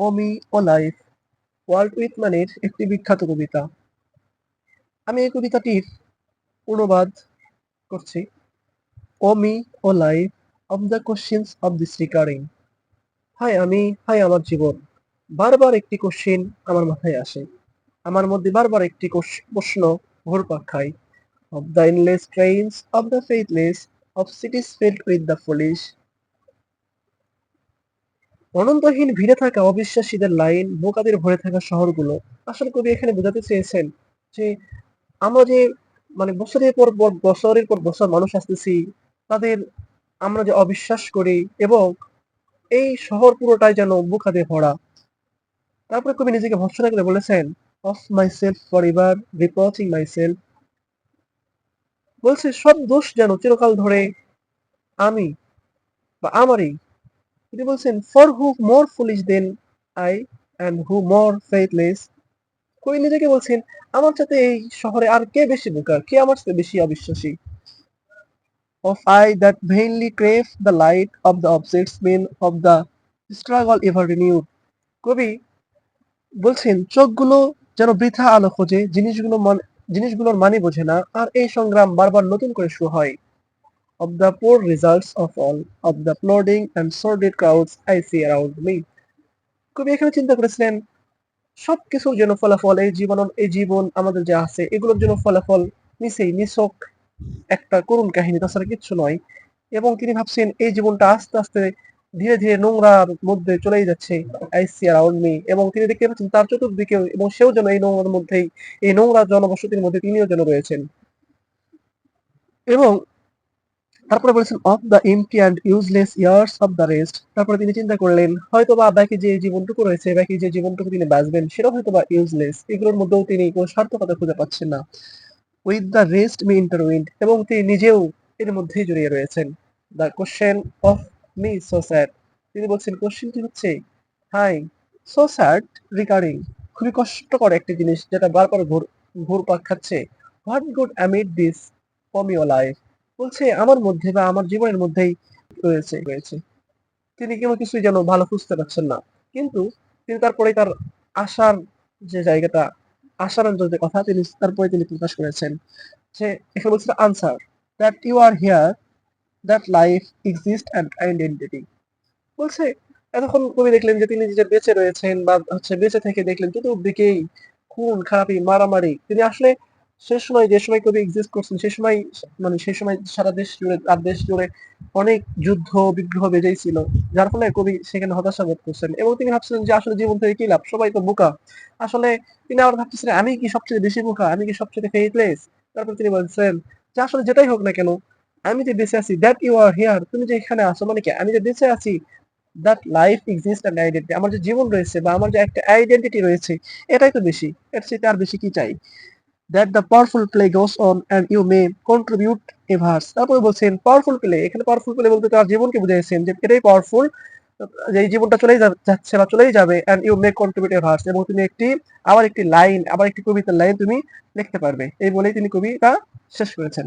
অমি oh life Walt উইথ মানের একটি বিখ্যাত কবিতা। আমি এই কবিতাটির অনুবাদ করছি। Oh me oh life of the questions of this recurring high আমি হাই আমার জীবন। বারবার একটি কোশ্চিন আমার মাথায় আসে। আমার মধ্যে বারবার একটি প্রশ্ন ঘুরপাক খায়। Of the endless trains of the faithless of cities filled with the foolish অনন্তহীন ভিড়ে থাকা অবিশ্বাসীদের লাইন, বোকাদের ভরে থাকা শহরগুলো, আসলে কবি এখানে বোঝাতে চেয়েছেন যে আমরা যে মানে বছরের পর বছরের পর বছর মানুষ আসতেছি, তাদের আমরা যে অবিশ্বাস করি এবং এই শহর পুরোটাই যেন বোকাতে ভরা। তারপরে কবি নিজেকে ভৎসনা করে বলেছেন of myself for ever reporting myself বলছে, সব দোষ যেন চিরকাল ধরে আমি বা আমারই তিনি বলছেন for who more foolish than I and who more faithless কবি নিজেকে বলছেন, আমার সাথে এই শহরে আর কে বেশি বোকা? কে আমার সাথে বেশি অবিশ্বাসী? Of I that vainly crave the light of the objects mean of the struggle ever renewed. কবি বলছেন, চোখগুলো যেন বৃথা আলো খোঁজে, জিনিসগুলো মান- জিনিসগুলোর মানে বোঝে না, আর এই সংগ্রাম বারবার নতুন করে শুরু হয়। Of the poor results of all, of the plodding and sordid crowds I see around me. কবি এখানে চিন্তা করেছিলেন সবকিছুর জন্য ফলাফল, এই জীবন এই জীবন আমাদের যে আছে, এগুলোর জন্য ফলাফল নিচেই নিছক একটা করুণ কাহিনী, তাছাড়া কিচ্ছু নয়। এবং তিনি ভাবছেন, এই জীবনটা আস্তে আস্তে ধীরে ধীরে নোংরার মধ্যে চলেই যাচ্ছে আই সি অ্যারাউন্ড মি এবং তিনি দেখতে পাচ্ছেন, তার চতুর্দিকে এবং সেও যেন এই নোংরার মধ্যেই, এই নোংরা জনবসতির মধ্যে তিনিও যেন রয়েছেন। এবং তারপরে বলেছেন of the empty and useless years of the rest তারপরে তিনি চিন্তা করলেন হয়তো বা বাকি যে জীবনটুকু রয়েছে, বাকি যে জীবনটুকু তিনি বাঁচবেন, সেটা হয়তো বা ইউজলেস এগুলোর মধ্যেও তিনি কোনো সার্থকতা খুঁজে পাচ্ছেন না। With the rest me intertwined এবং তিনি নিজেও এর মধ্যেই জড়িয়ে রয়েছেন। The question of me so sad তিনি বলছেন কোশ্চেনটি হচ্ছে হাই সো স্যাড রিগার্ডিং খুবই কষ্টকর একটি জিনিস যেটা বারবার ঘুর, ঘুরপাক খাচ্ছে। What good amid this for ফমিও life বলছে, আমার মধ্যে বা আমার জীবনের মধ্যেই রয়েছে রয়েছে। তিনি কোনো কিছুই যেন ভালো খুঁজতে পারছেন না। কিন্তু তিনি তারপরে তার আশার যে জায়গাটা, আশার যে কথা, তিনি তারপরে তিনি প্রকাশ করেছেন যে, এখানে বলছে answer that you are here that life exist and identity বলছে, এতক্ষণ কবি দেখলেন যে, তিনি যে বেঁচে রয়েছেন বা হচ্ছে বেঁচে থেকে দেখলেন, চতুর্দিকেই খুন, খারাপি, মারামারি। তিনি আসলে সে সময় যে সময় কবি এক্সিস্ট করছেন, সে সময় মানে সে সময় সারা দেশ জুড়ে তার দেশ জুড়ে অনেক যুদ্ধ, বিগ্রহ বেজেই ছিল যার ফলে কবি সেখানে হতাশা বোধ করছেন এবং তিনি ভাবছিলেন যে আসলে জীবন থেকে কি লাভ? সবাই তো বোকা। আসলে তিনি আবার ভাবতেছিলেন আমি কি সবচেয়ে বেশি বোকা? আমি কি সবচেয়ে ফেইথলেস তারপর তিনি বলছেন যে আসলে যেটাই হোক না কেন, আমি যে বেঁচে আছি দ্যাট ইউ আর হিয়ার তুমি যে এখানে আছো মানে কি? আমি যে বেঁচে আছি that life exist and identity আমার যে জীবন রয়েছে বা আমার যে একটা আইডেন্টিটি রয়েছে, এটাই তো বেশি, এর চেয়ে আর বেশি কি চাই? That the powerful play goes on and you may contribute a verse তারপরে বলছেন পাওয়ারফুল প্লে এখানে পাওয়ারফুল প্লে বলতে তার জীবনকে বুঝাইছেন যে এটাই পাওয়ারফুল যে জীবনটা চলেই যাচ্ছে বা চলেই যাবে and you may contribute a verse এবং তুমি একটি, আবার একটি লাইন আবার একটি কবিতার লাইন তুমি লিখতে পারবে। এই বলেই তিনি কবিতা শেষ করেছেন।